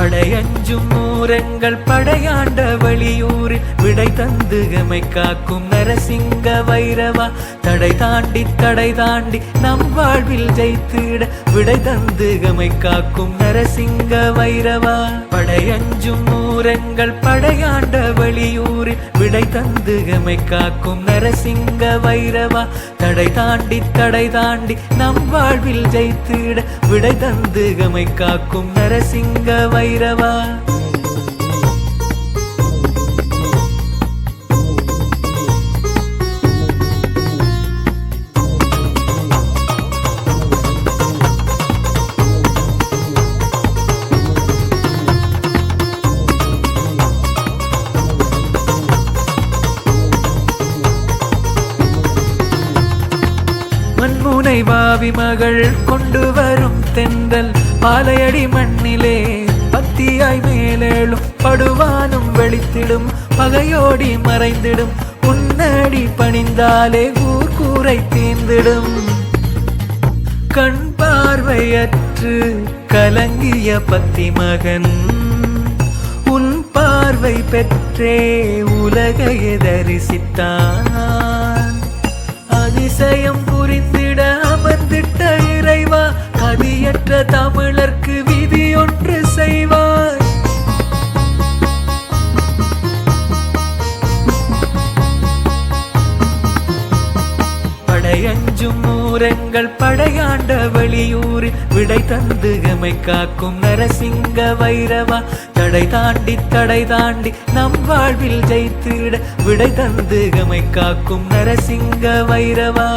படையஞ்சும் மூரங்கள் படையாண்ட வெளியூரில் விடை தந்து எமை காக்கும் நரசிங்க வைரவா. தடை தாண்டி தடை தாண்டி நம் வாழ்வில் ஜெயித்திட. விடை தந்து எமை காக்கும் நரசிங்க வைரவா. படையஞ்சும் மூரங்கள் படையாண்ட வெளியூரில் விடை தந்து எமை காக்கும் நரசிங்க வைரவா. தடை தாண்டி தடை தாண்டி நம் வாழ்வில் ஜெயித்திட. விடை தந்து எமை காக்கும் நரசிங்க வைரவா. மண்முனை வாவி மகள் கொண்டு வரும் தென்றல் பாலையடி மண்ணிலே பத்தியாய் மேலேழும் படுவானும் வெளித்திடும் பகையோடி மறைந்திடும் உன்னடி பணிந்தாலே ஊர் கூரை தீர்ந்திடும். கண் பார்வையற்று கலங்கிய பத்தி மகன் உன் பார்வை பெற்றே உலகையை தரிசித்தான். அதிசயம் புரிந்திட அமர்ந்திட்ட இறைவா கதியற்ற தமிழர் படையஞ்சும் ஊரங்கள் படையாண்ட வெளியூரில் விடை தந்து எமை காக்கும் நரசிங்க வைரவா. தடை தாண்டி தடை தாண்டி நம் வாழ்வில் ஜெயித்திட விடை தந்து எமை காக்கும் நரசிங்க வைரவா.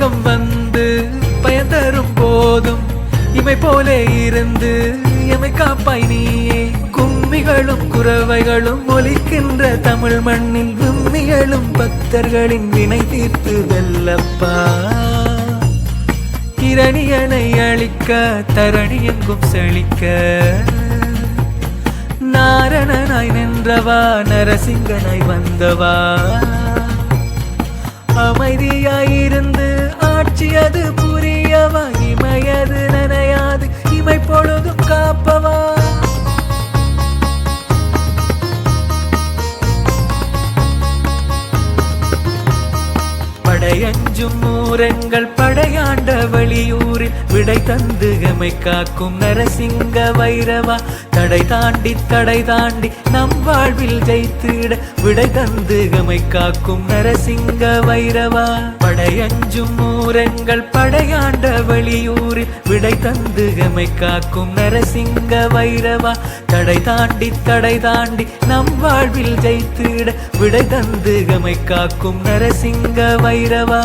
உலகம் மேகம் வந்து பயந்தரும் போதும். இமை போலே இருந்து எமை காப்பாய் நீயே. கும்மிகளும் குறவைகளும் ஒலிக்கின்ற தமிழ் மண்ணில் விம்மிகளும் பக்தர்களின் வினை தீர்த்து வெல்லப்பா. இரணியனை அழிக்க தரணி எங்கும் செழிக்க. நாரணனாய் நின்றவா நரசிங்கனாய் வந்தவா. அமைதியாயிருந்து ஆட்சி அது படையஞ்சும் படையாண்ட வழியூரில் விடை தந்து எமை காக்கும் நரசிங்க வைரவா. தடை தாண்டி தடை தாண்டி நம் வாழ்வில் ஜெயித்திட விடை தந்து எமை காக்கும் நரசிங்க வைரவா. படையஞ்சும் ஊரங்கள் படையாண்ட வழியூரில் விடை தந்து எமை காக்கும் நரசிங்க வைரவா. தடை தாண்டி தடை தாண்டி நம் வாழ்வில் ஜெயித்திட விடை தந்து எமை காக்கும் நரசிங்க வைரவா.